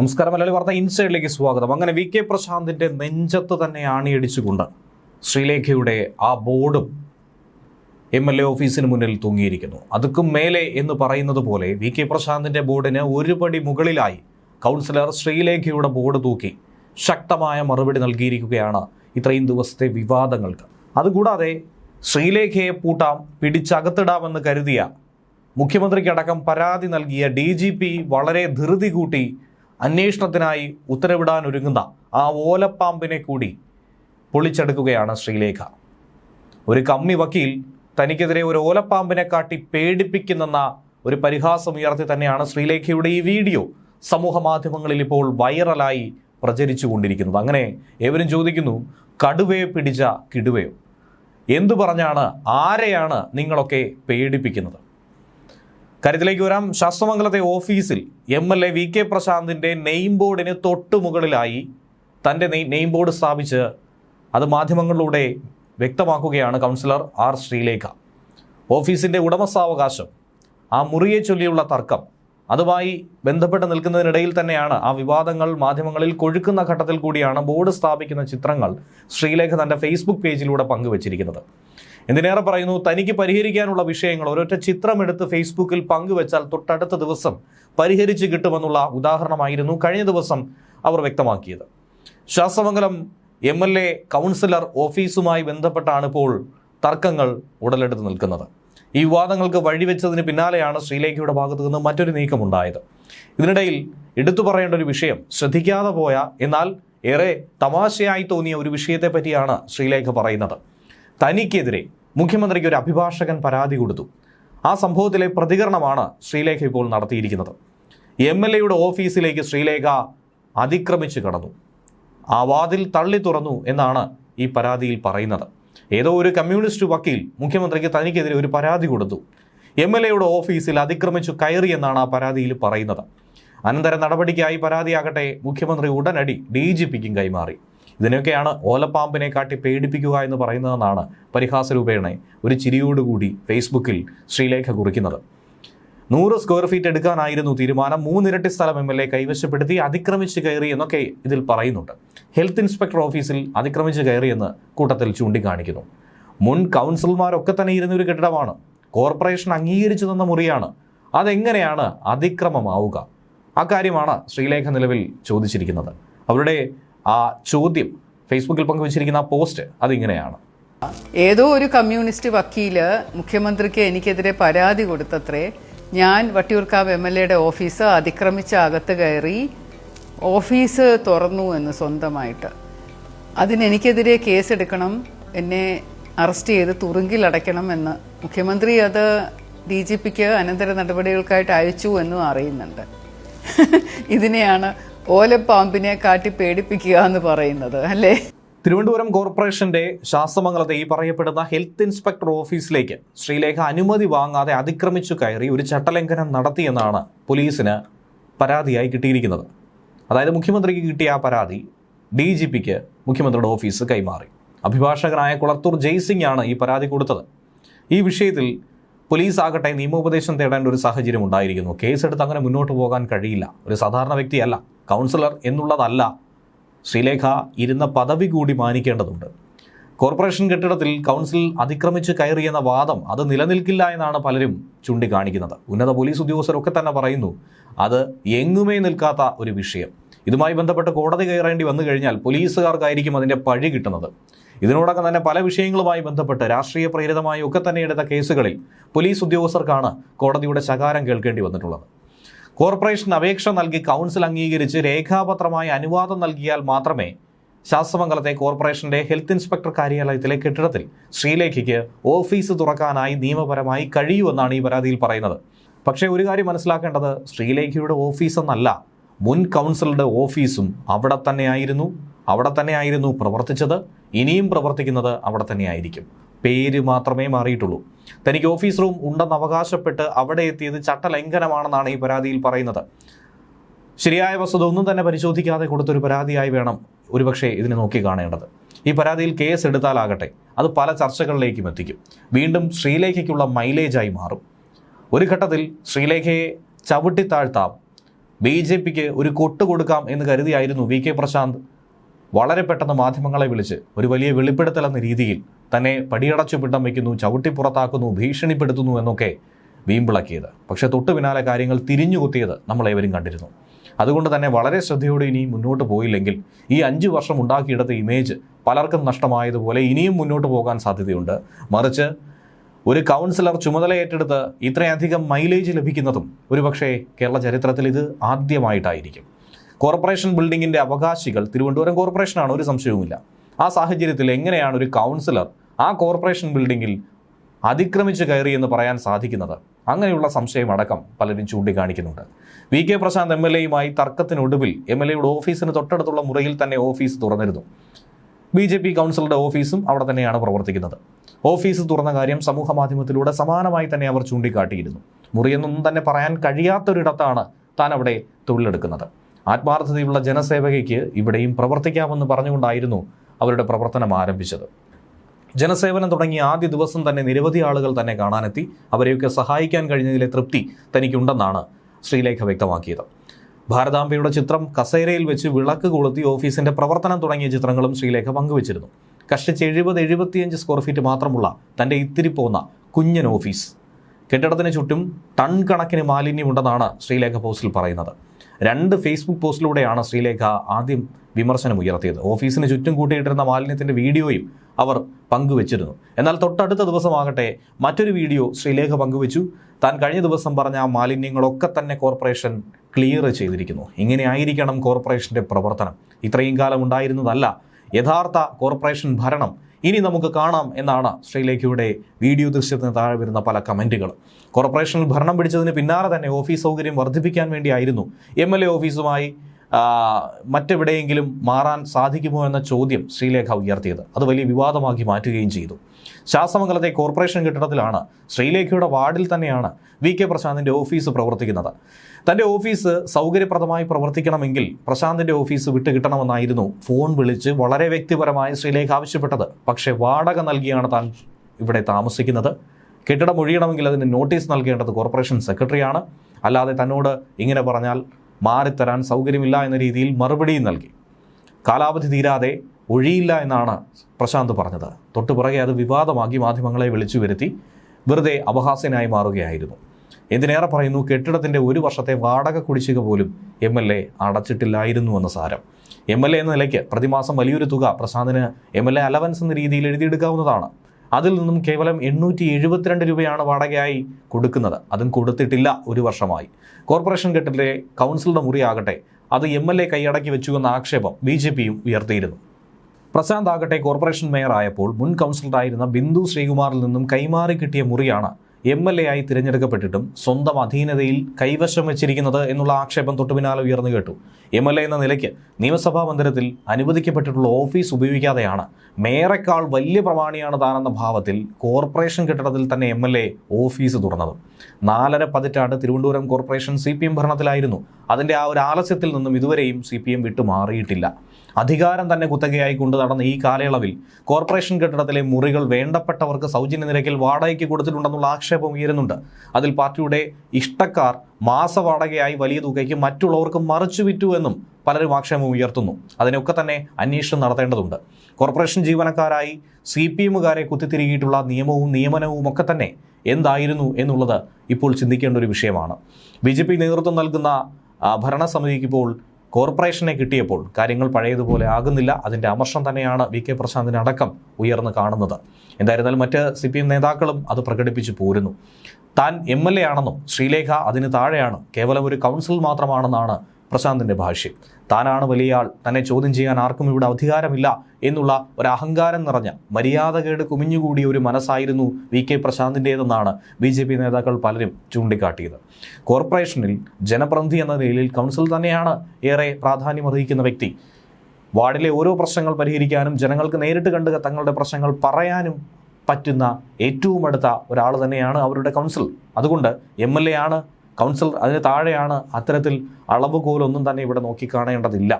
നമസ്കാരം മലയാളി വാർത്ത ഇൻസൈഡിലേക്ക് സ്വാഗതം. അങ്ങനെ വി കെ പ്രശാന്തിന്റെ നെഞ്ചത്ത് തന്നെ ആണിയടിച്ചുകൊണ്ട് ശ്രീലേഖയുടെ ആ ബോർഡും എം എൽ എ ഓഫീസിന് മുന്നിൽ തൂങ്ങിയിരിക്കുന്നു. അതുക്കും മേലെ എന്ന് പറയുന്നത് പോലെ വി കെ പ്രശാന്തിന്റെ ബോർഡിന് ഒരു പടി മുകളിലായി കൗൺസിലർ ശ്രീലേഖയുടെ ബോർഡ് തൂക്കി ശക്തമായ മറുപടി നൽകിയിരിക്കുകയാണ് ഇത്രയും ദിവസത്തെ വിവാദങ്ങൾക്ക്. അതുകൂടാതെ ശ്രീലേഖയെ പൂട്ടാം പിടിച്ചകത്തിടാമെന്ന് കരുതിയ മുഖ്യമന്ത്രിക്കടക്കം പരാതി നൽകിയ ഡി വളരെ ധൃതി കൂട്ടി അന്വേഷണത്തിനായി ഉത്തരവിടാൻ ഒരുങ്ങുന്ന ആ ഓലപ്പാമ്പിനെ കൂടി പൊളിച്ചെടുക്കുകയാണ് ശ്രീലേഖ. ഒരു കമ്മി വക്കീൽ തനിക്കെതിരെ ഒരു ഓലപ്പാമ്പിനെ കാട്ടി പേടിപ്പിക്കുന്നെന്ന ഒരു പരിഹാസം ഉയർത്തി തന്നെയാണ് ശ്രീലേഖയുടെ ഈ വീഡിയോ സമൂഹ മാധ്യമങ്ങളിൽ ഇപ്പോൾ വൈറലായി പ്രചരിച്ചു കൊണ്ടിരിക്കുന്നത്. അങ്ങനെ ഏവരും ചോദിക്കുന്നു കടുവയെ പിടിച്ച കിടുവയോ? എന്തു പറഞ്ഞാണ് ആരെയാണ് നിങ്ങളൊക്കെ പേടിപ്പിക്കുന്നത്? കാര്യത്തിലേക്ക് വരാം. ശാസ്ത്രമംഗലത്തെ ഓഫീസിൽ M L A V K പ്രശാന്തിന്റെ name ബോർഡിന് തൊട്ടു മുകളിലായി തന്റെ നെയിം ബോർഡ് സ്ഥാപിച്ച് അത് മാധ്യമങ്ങളിലൂടെ വ്യക്തമാക്കുകയാണ് കൗൺസിലർ ആർ ശ്രീലേഖ. ഓഫീസിന്റെ ഉടമസ്ഥാവകാശം ആ മുറിയെ ചൊല്ലിയുള്ള തർക്കം അതുമായി ബന്ധപ്പെട്ട് നിൽക്കുന്നതിനിടയിൽ തന്നെയാണ് ആ വിവാദങ്ങൾ മാധ്യമങ്ങളിൽ കൊഴുക്കുന്ന ഘട്ടത്തിൽ കൂടിയാണ് ബോർഡ് സ്ഥാപിക്കുന്ന ചിത്രങ്ങൾ ശ്രീലേഖ തന്റെ ഫേസ്ബുക്ക് പേജിലൂടെ പങ്കുവച്ചിരിക്കുന്നത്. എന്തിനേറെ പറയുന്നു? തനിക്ക് പരിഹരിക്കാനുള്ള വിഷയങ്ങൾ ഒരൊറ്റ ചിത്രമെടുത്ത് ഫേസ്ബുക്കിൽ പങ്കുവച്ചാൽ തൊട്ടടുത്ത ദിവസം പരിഹരിച്ച് കിട്ടുമെന്നുള്ള ഉദാഹരണമായിരുന്നു കഴിഞ്ഞ ദിവസം അവർ വ്യക്തമാക്കിയത്. Sasthamangalam M L A councillor ഓഫീസുമായി ബന്ധപ്പെട്ടാണ് ഇപ്പോൾ തർക്കങ്ങൾ ഉടലെടുത്ത് നിൽക്കുന്നത്. ഈ വിവാദങ്ങൾക്ക് വഴിവെച്ചതിന് പിന്നാലെയാണ് ശ്രീലേഖയുടെ ഭാഗത്തു നിന്ന് മറ്റൊരു നീക്കമുണ്ടായത്. ഇതിനിടയിൽ എടുത്തു പറയേണ്ട ഒരു വിഷയം ശ്രദ്ധിക്കാതെ പോയ എന്നാൽ ഏറെ തമാശയായി തോന്നിയ ഒരു വിഷയത്തെ പറ്റിയാണ് ശ്രീലേഖ പറയുന്നത്. തനിക്കെതിരെ മുഖ്യമന്ത്രിക്ക് ഒരു അഭിഭാഷകൻ പരാതി കൊടുത്തു. ആ സംഭവത്തിലെ പ്രതികരണമാണ് ശ്രീലേഖ ഇപ്പോൾ നടത്തിയിരിക്കുന്നത്. എം എൽ എയുടെ ഓഫീസിലേക്ക് ശ്രീലേഖ അതിക്രമിച്ച് കടന്നു. ആ വാതിൽ തള്ളി തുറന്നു എന്നാണ് ഈ പരാതിയിൽ പറയുന്നത്. ഏതോ ഒരു കമ്മ്യൂണിസ്റ്റ് വക്കീൽ മുഖ്യമന്ത്രിക്ക് തനിക്കെതിരെ ഒരു പരാതി കൊടുത്തു. എം എൽ എയുടെ ഓഫീസിൽ അതിക്രമിച്ചു കയറി എന്നാണ് ആ പരാതിയിൽ പറയുന്നത്. അനന്തര നടപടിക്കായി പരാതിയാകട്ടെ മുഖ്യമന്ത്രി ഉടനടി ഡി ജി പിക്കും കൈമാറി. ഇതിനൊക്കെയാണ് ഓലപ്പാമ്പിനെ കാട്ടി പേടിപ്പിക്കുക എന്ന് പറയുന്നതെന്നാണ് പരിഹാസ രൂപേണ ഒരു ചിരിയോടുകൂടി ഫേസ്ബുക്കിൽ ശ്രീലേഖ കുറിക്കുന്നത്. നൂറ് സ്ക്വയർ ഫീറ്റ് എടുക്കാനായിരുന്നു തീരുമാനം. മൂന്നിരട്ടി സ്ഥലം എം എൽ എ കൈവശപ്പെടുത്തി അതിക്രമിച്ച് കയറി എന്നൊക്കെ ഇതിൽ പറയുന്നുണ്ട്. ഹെൽത്ത് ഇൻസ്പെക്ടർ ഓഫീസിൽ അതിക്രമിച്ച് കയറിയെന്ന് കൂട്ടത്തിൽ ചൂണ്ടിക്കാണിക്കുന്നു. മുൻ കൗൺസിലർമാരൊക്കെ തന്നെ ഇരുന്ന ഒരു കെട്ടിടമാണ്. കോർപ്പറേഷൻ അംഗീകരിച്ചു തന്ന മുറിയാണ്. അതെങ്ങനെയാണ് അതിക്രമമാവുക? അക്കാര്യമാണ് ശ്രീലേഖ നിലവിൽ ചോദിച്ചിരിക്കുന്നത്. അവരുടെ ആ ചോദ്യം ഫേസ്ബുക്കിൽ പങ്കുവച്ചിരിക്കുന്ന ആ പോസ്റ്റ് അതിങ്ങനെയാണ്. ഏതോ ഒരു കമ്മ്യൂണിസ്റ്റ് വക്കീൽ മുഖ്യമന്ത്രിക്ക് എനിക്കെതിരെ പരാതി കൊടുത്തത്രേ ഞാൻ വട്ടിയൂർക്കാവ് എം എൽ എയുടെ ഓഫീസ് അതിക്രമിച്ച് അകത്ത് കയറി ഓഫീസ് തുറന്നു എന്ന് സ്വന്തമായിട്ട്. അതിനെനിക്കെതിരെ കേസെടുക്കണം എന്നെ അറസ്റ്റ് ചെയ്ത് തുറുങ്കിൽ അടയ്ക്കണം എന്ന് മുഖ്യമന്ത്രി അത് ഡി ജി പിക്ക് അനന്തര നടപടികൾക്കായിട്ട് അയച്ചു എന്നും അറിയുന്നുണ്ട്. ഇതിനെയാണ് ഓലപ്പാമ്പിനെ കാട്ടി പേടിപ്പിക്കുക എന്ന് പറയുന്നത് അല്ലേ? തിരുവനന്തപുരം കോർപ്പറേഷന്റെ ശാസ്ത്രമംഗലത്തെ ഈ പറയപ്പെടുന്ന ഹെൽത്ത് ഇൻസ്പെക്ടർ ഓഫീസിലേക്ക് ശ്രീലേഖ അനുമതി വാങ്ങാതെ അതിക്രമിച്ചു കയറി ഒരു ചട്ടലംഘനം നടത്തിയെന്നാണ് പോലീസിന് പരാതിയായി കിട്ടിയിരിക്കുന്നത്. അതായത് മുഖ്യമന്ത്രിക്ക് കിട്ടിയ ആ പരാതി ഡി ജി പിക്ക് മുഖ്യമന്ത്രിയുടെ ഓഫീസ് കൈമാറി. അഭിഭാഷകനായ കുളത്തൂർ ജയ്സിംഗ് ആണ് ഈ പരാതി കൊടുത്തത്. ഈ വിഷയത്തിൽ പോലീസ് ആകട്ടെ നിയമോപദേശം തേടേണ്ട ഒരു സാഹചര്യം ഉണ്ടായിരിക്കുന്നു. കേസെടുത്ത് അങ്ങനെ മുന്നോട്ട് പോകാൻ കഴിയില്ല. ഒരു സാധാരണ വ്യക്തിയല്ല. കൗൺസിലർ എന്നുള്ളതല്ല. ശ്രീലേഖ ഇരുന്ന പദവി കൂടി മാനിക്കേണ്ടതുണ്ട്. കോർപ്പറേഷൻ കെട്ടിടത്തിൽ കൗൺസിൽ അതിക്രമിച്ച് കയറിയെന്ന വാദം അത് നിലനിൽക്കില്ല എന്നാണ് പലരും ചൂണ്ടിക്കാണിക്കുന്നത്. ഉന്നത പോലീസ് ഉദ്യോഗസ്ഥരൊക്കെ തന്നെ പറയുന്നു അത് എങ്ങുമേ നിൽക്കാത്ത ഒരു വിഷയം. ഇതുമായി ബന്ധപ്പെട്ട് കോടതി കയറേണ്ടി വന്നു കഴിഞ്ഞാൽ പോലീസുകാർക്കായിരിക്കും അതിന്റെ പഴി കിട്ടുന്നത്. ഇതിനോടകം തന്നെ പല വിഷയങ്ങളുമായി ബന്ധപ്പെട്ട് രാഷ്ട്രീയ പ്രേരിതമായി ഒക്കെ തന്നെ എടുത്ത കേസുകളിൽ പോലീസ് ഉദ്യോഗസ്ഥർക്കാണ് കോടതിയുടെ ശകാരം കേൾക്കേണ്ടി വന്നിട്ടുള്ളത്. കോർപ്പറേഷൻ അപേക്ഷ നൽകി കൗൺസിൽ അംഗീകരിച്ച് രേഖാപത്രമായി അനുവാദം നൽകിയാൽ മാത്രമേ ശാസ്ത്രമംഗലത്തെ കോർപ്പറേഷന്റെ ഹെൽത്ത് ഇൻസ്പെക്ടർ കാര്യാലയത്തിലെ കെട്ടിടത്തിൽ ശ്രീലേഖയ്ക്ക് ഓഫീസ് തുറക്കാനായി നിയമപരമായി കഴിയുമെന്നാണ് ഈ പരാതിയിൽ പറയുന്നത്. പക്ഷേ ഒരു കാര്യം മനസ്സിലാക്കേണ്ടത് ശ്രീലേഖയുടെ ഓഫീസെന്നല്ല മുൻ കൗൺസിലറുടെ ഓഫീസും അവിടെ തന്നെയായിരുന്നു അവിടെ തന്നെയായിരുന്നു പ്രവർത്തിച്ചത് ഇനിയും പ്രവർത്തിക്കുന്നത് അവിടെ തന്നെയായിരിക്കും. പേര് മാത്രമേ മാറിയിട്ടുള്ളൂ. തനിക്ക് ഓഫീസ് റൂം ഉണ്ടെന്ന് അവകാശപ്പെട്ട് അവിടെ എത്തിയത് ചട്ടലംഘനമാണെന്നാണ് ഈ പരാതിയിൽ പറയുന്നത്. ശരിയായ വസ്തുത ഒന്നും തന്നെ പരിശോധിക്കാതെ കൊടുത്തൊരു പരാതിയായി വേണം ഒരുപക്ഷെ ഇതിനെ നോക്കി കാണേണ്ടത്. ഈ പരാതിയിൽ കേസ് എടുത്താലാകട്ടെ അത് പല ചർച്ചകളിലേക്കും എത്തിക്കും. വീണ്ടും ശ്രീലേഖയ്ക്കുള്ള മൈലേജായി മാറും. ഒരു ഘട്ടത്തിൽ ശ്രീലേഖയെ ചവിട്ടിത്താഴ്ത്താം ബി ജെ പിക്ക് ഒരു കൊട്ട് കൊടുക്കാം എന്ന് കരുതിയായിരുന്നു വി കെ പ്രശാന്ത്. വളരെ പെട്ടെന്ന് മാധ്യമങ്ങളെ വിളിച്ച് ഒരു വലിയ വെളിപ്പെടുത്തൽ എന്ന രീതിയിൽ തന്നെ പടിയടച്ചു പിട്ടം വയ്ക്കുന്നു ചവിട്ടി പുറത്താക്കുന്നു ഭീഷണിപ്പെടുത്തുന്നു എന്നൊക്കെ വീമ്പിളക്കിയത്. പക്ഷേ തൊട്ടു പിന്നാലെ കാര്യങ്ങൾ തിരിഞ്ഞുകുത്തിയത് നമ്മളേവരും കണ്ടിരുന്നു. അതുകൊണ്ട് തന്നെ വളരെ ശ്രദ്ധയോടെ ഇനി മുന്നോട്ട് പോയില്ലെങ്കിൽ ഈ അഞ്ച് വർഷം ഉണ്ടാക്കിയെടുത്ത ഇമേജ് പലർക്കും നഷ്ടമായതുപോലെ ഇനിയും മുന്നോട്ട് പോകാൻ സാധ്യതയുണ്ട്. മറിച്ച് ഒരു കൗൺസിലർ ചുമതല ഏറ്റെടുത്ത് ഇത്രയധികം മൈലേജ് ലഭിക്കുന്നതും ഒരുപക്ഷേ കേരള ചരിത്രത്തിൽ ഇത് ആദ്യമായിട്ടായിരിക്കും. കോർപ്പറേഷൻ ബിൽഡിങ്ങിന്റെ അവകാശികൾ തിരുവനന്തപുരം കോർപ്പറേഷനാണ് ഒരു സംശയവുമില്ല. ആ സാഹചര്യത്തിൽ എങ്ങനെയാണ് ഒരു കൗൺസിലർ ആ കോർപ്പറേഷൻ ബിൽഡിങ്ങിൽ അതിക്രമിച്ച് കയറി എന്ന് പറയാൻ സാധിക്കുന്നത്. അങ്ങനെയുള്ള സംശയമടക്കം പലരും ചൂണ്ടിക്കാണിക്കുന്നുണ്ട്. V K Prashanth M L എയുമായി തർക്കത്തിനൊടുവിൽ എം എൽ എയുടെ ഓഫീസിന് തൊട്ടടുത്തുള്ള മുറിയിൽ തന്നെ ഓഫീസ് തുറന്നിരുന്നു. ബി ജെ പി കൗൺസിലറുടെ ഓഫീസും അവിടെ തന്നെയാണ് പ്രവർത്തിക്കുന്നത്. ഓഫീസ് തുറന്ന കാര്യം സമൂഹ മാധ്യമത്തിലൂടെ സമാനമായി തന്നെ അവർ ചൂണ്ടിക്കാട്ടിയിരുന്നു. മുറിയെന്നൊന്നും തന്നെ പറയാൻ കഴിയാത്തൊരിടത്താണ് താൻ അവിടെ തൊഴിലെടുക്കുന്നത്. ആത്മാർത്ഥതയുള്ള ജനസേവകയ്ക്ക് ഇവിടെയും പ്രവർത്തിക്കാമെന്ന് പറഞ്ഞുകൊണ്ടായിരുന്നു അവരുടെ പ്രവർത്തനം ആരംഭിച്ചത്. ജനസേവനം തുടങ്ങിയ ആദ്യ ദിവസം തന്നെ നിരവധി ആളുകൾ തന്നെ കാണാനെത്തി. അവരെയൊക്കെ സഹായിക്കാൻ കഴിഞ്ഞതിലെ തൃപ്തി തനിക്കുണ്ടെന്നാണ് ശ്രീലേഖ വ്യക്തമാക്കിയത്. ഭാരതാംബയുടെ ചിത്രം കസേരയിൽ വെച്ച് വിളക്ക് കൊളുത്തി ഓഫീസിന്റെ പ്രവർത്തനം തുടങ്ങിയ ചിത്രങ്ങളും ശ്രീലേഖ പങ്കുവച്ചിരുന്നു. കഷ്ടിച്ച് എഴുപത് എഴുപത്തിയഞ്ച് സ്ക്വയർ ഫീറ്റ് മാത്രമുള്ള തന്റെ ഇത്തിരി പോന്ന കുഞ്ഞൻ ഓഫീസ്. കെട്ടിടത്തിന് ചുറ്റും ടൺ കണക്കിന് മാലിന്യമുണ്ടെന്നാണ് ശ്രീലേഖ പോസ്റ്റിൽ പറയുന്നത്. രണ്ട് ഫേസ്ബുക്ക് പോസ്റ്റിലൂടെയാണ് ശ്രീലേഖ ആദ്യം വിമർശനം ഉയർത്തിയത്. ഓഫീസിന് ചുറ്റും കൂട്ടിയിട്ടിരുന്ന മാലിന്യത്തിന്റെ വീഡിയോയും അവർ പങ്കുവച്ചിരുന്നു. എന്നാൽ തൊട്ടടുത്ത ദിവസമാകട്ടെ മറ്റൊരു വീഡിയോ ശ്രീലേഖ പങ്കുവച്ചു. താൻ കഴിഞ്ഞ ദിവസം പറഞ്ഞ ആ മാലിന്യങ്ങളൊക്കെ തന്നെ കോർപ്പറേഷൻ ക്ലിയർ ചെയ്തിരിക്കുന്നു. ഇങ്ങനെയായിരിക്കണം കോർപ്പറേഷന്റെ പ്രവർത്തനം. ഇത്രയും കാലം ഉണ്ടായിരുന്നതല്ല. യഥാർത്ഥ കോർപ്പറേഷൻ ഭരണം. ഇനി നമുക്ക് കാണാം എന്നാണ് ശ്രീലേഖയുടെ വീഡിയോ ദൃശ്യത്തിന് താഴെ വരുന്ന പല കമന്റുകൾ കോർപ്പറേഷനിൽ ഭരണം പിടിച്ചതിന് പിന്നാലെ തന്നെ ഓഫീസ് സൗകര്യം വർദ്ധിപ്പിക്കാൻ വേണ്ടിയായിരുന്നു എം എൽ എ ഓഫീസുമായി മറ്റെവിടെയെങ്കിലും മാറാൻ സാധിക്കുമോ എന്ന ചോദ്യം ശ്രീലേഖ ഉയർത്തിയത്. അത് വലിയ വിവാദമാക്കി മാറ്റുകയും ചെയ്തു. ശാസ്തമംഗലത്തെ കോർപ്പറേഷൻ കെട്ടിടത്തിലാണ് ശ്രീലേഖയുടെ വാർഡിൽ തന്നെയാണ് വി കെ പ്രശാന്തിന്റെ ഓഫീസ് പ്രവർത്തിക്കുന്നത്. തന്റെ ഓഫീസ് സൗകര്യപ്രദമായി പ്രവർത്തിക്കണമെങ്കിൽ പ്രശാന്തിന്റെ ഓഫീസ് വിട്ടുകിട്ടണമെന്നായിരുന്നു ഫോൺ വിളിച്ച് വളരെ വ്യക്തിപരമായി ശ്രീലേഖ ആവശ്യപ്പെട്ടത്. പക്ഷേ വാടക നൽകിയാണ് താൻ ഇവിടെ താമസിക്കുന്നത്. കെട്ടിടം ഒഴിയണമെങ്കിൽ അതിന് നോട്ടീസ് നൽകേണ്ടത് കോർപ്പറേഷൻ സെക്രട്ടറിയാണ്. അല്ലാതെ തന്നോട് ഇങ്ങനെ പറഞ്ഞാൽ മാറിത്തരാൻ സൗകര്യമില്ല എന്ന രീതിയിൽ മറുപടിയും നൽകി. കാലാവധി തീരാതെ ഒഴിയില്ല എന്നാണ് പ്രശാന്ത് പറഞ്ഞത്. തൊട്ടുപുറകെ അത് വിവാദമാക്കി മാധ്യമങ്ങളെ വിളിച്ചു വരുത്തി വെറുതെ അപഹാസ്യനായി മാറുകയായിരുന്നു. എന്തിനേറെ പറയുന്നു കെട്ടിടത്തിന്റെ ഒരു വർഷത്തെ വാടക കുടിശ്ശിക പോലും എം എൽ എ അടച്ചിട്ടില്ലായിരുന്നു എന്ന സാരം. എം എൽ എ എന്ന നിലയ്ക്ക് പ്രതിമാസം വലിയൊരു തുക പ്രശാന്തിന് എം എൽ എ അലവൻസ് എന്ന രീതിയിൽ എഴുതിയെടുക്കാവുന്നതാണ്. അതിൽ നിന്നും കേവലം എണ്ണൂറ്റി എഴുപത്തിരണ്ട് രൂപയാണ് വാടകയായി കൊടുക്കുന്നത്. അതും കൊടുത്തിട്ടില്ല. ഒരു വർഷമായി. കോർപ്പറേഷൻ കെട്ടിലെ കൗൺസിലുടെ മുറിയാകട്ടെ അത് എം എൽ എ കൈയടക്കി വെച്ചുവെന്ന ആക്ഷേപം ബി ജെ പിയും ഉയർത്തിയിരുന്നു. പ്രശാന്ത് ആകട്ടെ കോർപ്പറേഷൻ മേയർ ആയപ്പോൾ മുൻ കൗൺസിലറായിരുന്ന ബിന്ദു ശ്രീകുമാറിൽ നിന്നും കൈമാറി കിട്ടിയ മുറിയാണ് എം എൽ എ ആയി തിരഞ്ഞെടുക്കപ്പെട്ടിട്ടും സ്വന്തം അധീനതയിൽ കൈവശം വെച്ചിരിക്കുന്നത് എന്നുള്ള ആക്ഷേപം തൊട്ടു പിന്നാലെ ഉയർന്നു കേട്ടു. എം എൽ എ എന്ന നിലയ്ക്ക് നിയമസഭാ മന്ദിരത്തിൽ അനുവദിക്കപ്പെട്ടിട്ടുള്ള ഓഫീസ് ഉപയോഗിക്കാതെയാണ് മേയറെക്കാൾ വലിയ പ്രമാണിയാണ് താനെന്ന ഭാവത്തിൽ കോർപ്പറേഷൻ കെട്ടിടത്തിൽ തന്നെ എം എൽ എ ഓഫീസ് തുറന്നത്. നാലര പതിറ്റാണ്ട് Thiruvananthapuram corporation C P M ഭരണത്തിലായിരുന്നു. അതിന്റെ ആ ഒരു ആലസ്യത്തിൽ നിന്നും ഇതുവരെയും സി പി എം വിട്ടുമാറിയിട്ടില്ല അധികാരം തന്നെ കുത്തകയായി കൊണ്ട് നടന്ന ഈ കാലയളവിൽ കോർപ്പറേഷൻ കെട്ടിടത്തിലെ മുറികൾ വേണ്ടപ്പെട്ടവർക്ക് സൗജന്യ നിരക്കിൽ വാടകയ്ക്ക് കൊടുത്തിട്ടുണ്ടെന്നുള്ള ആക്ഷേപം ഉയരുന്നുണ്ട്. അതിൽ പാർട്ടിയുടെ ഇഷ്ടക്കാർ മാസവാടകയായി വലിയ തുകയ്ക്ക് മറ്റുള്ളവർക്ക് മറിച്ചു വിറ്റു എന്നും പലരും ആക്ഷേപം ഉയർത്തുന്നു. അതിനൊക്കെ തന്നെ അന്വേഷണം നടത്തേണ്ടതുണ്ട്. കോർപ്പറേഷൻ ജീവനക്കാരായി സി പി എമ്മുകാരെ കുത്തിത്തിരികിയിട്ടുള്ള നിയമവും നിയമനവും ഒക്കെ തന്നെ എന്തായിരുന്നു എന്നുള്ളത് ഇപ്പോൾ ചിന്തിക്കേണ്ട ഒരു വിഷയമാണ്. ബി നേതൃത്വം നൽകുന്ന ഭരണസമിതിക്കിപ്പോൾ കോർപ്പറേഷനെ കിട്ടിയപ്പോൾ കാര്യങ്ങൾ പഴയതുപോലെ ആകുന്നില്ല. അതിന്റെ അമർഷം തന്നെയാണ് വി കെ പ്രശാന്തിനടക്കം ഉയർന്നു കാണുന്നത്. എന്തായിരുന്നാലും മറ്റ് സി പി എം നേതാക്കളും അത് പ്രകടിപ്പിച്ചു പോരുന്നു. താൻ എം എൽ എ ആണെന്നും ശ്രീലേഖ അതിന് താഴെയാണ്. കേവലം ഒരു കൗൺസിൽ മാത്രമാണെന്നാണ് പ്രശാന്തിന്റെ ഭാഷ്യം. താനാണ് വലിയ ആൾ തന്നെ ചോദ്യം ചെയ്യാൻ ആർക്കും ഇവിടെ അധികാരമില്ല എന്നുള്ള ഒരു അഹങ്കാരം നിറഞ്ഞ മര്യാദകേട് കുമിഞ്ഞുകൂടിയ ഒരു മനസ്സായിരുന്നു വി കെ പ്രശാന്തിന്റേതെന്നാണ് ബി ജെ പി നേതാക്കൾ പലരും ചൂണ്ടിക്കാട്ടിയത്. കോർപ്പറേഷനിൽ ജനപ്രതിനിധി എന്ന നിലയിൽ കൗൺസിൽ തന്നെയാണ് ഏറെ പ്രാധാന്യമർഹിക്കുന്ന വ്യക്തി. വാർഡിലെ ഓരോ പ്രശ്നങ്ങൾ പരിഹരിക്കാനും ജനങ്ങൾക്ക് നേരിട്ട് കണ്ട് തങ്ങളുടെ പ്രശ്നങ്ങൾ പറയാനും പറ്റുന്ന ഏറ്റവും അടുത്ത ഒരാൾ തന്നെയാണ് അവരുടെ കൗൺസിൽ. അതുകൊണ്ട് എം എൽ എ ആണ് കൗൺസിൽ അതിന് താഴെയാണ് അത്തരത്തിൽ അളവുകോലൊന്നും തന്നെ ഇവിടെ നോക്കിക്കാണേണ്ടതില്ല